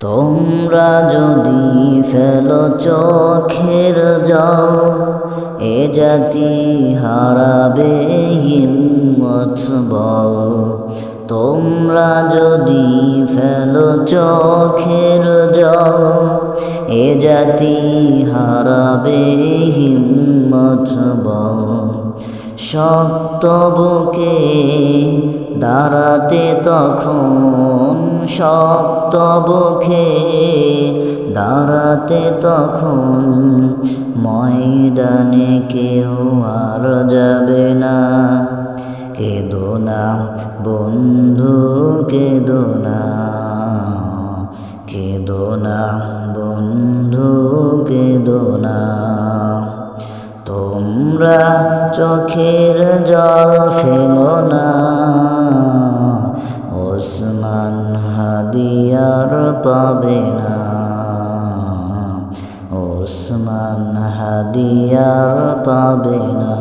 তোমরা যদি ফেল চোখের জল, এ জাতি হারাবে হিম্মত বল। তোমরা যদি ফেল চোখের জল, এ জাতি হারাবে হিম্মত বল। শক্ত বুকে দাঁড়াতে তখন শক্ত বুখে দাঁড়াতে তখন ময়দানে কেউ আর যাবে না। কেদো না বন্ধু, কেদো না কেদো না বন্ধু, কেদো তোমরা চোখের জল ফেলো না। ওসমান হাদিয়ার পাবে না। ওসমান হাদিয়ার পাবে না।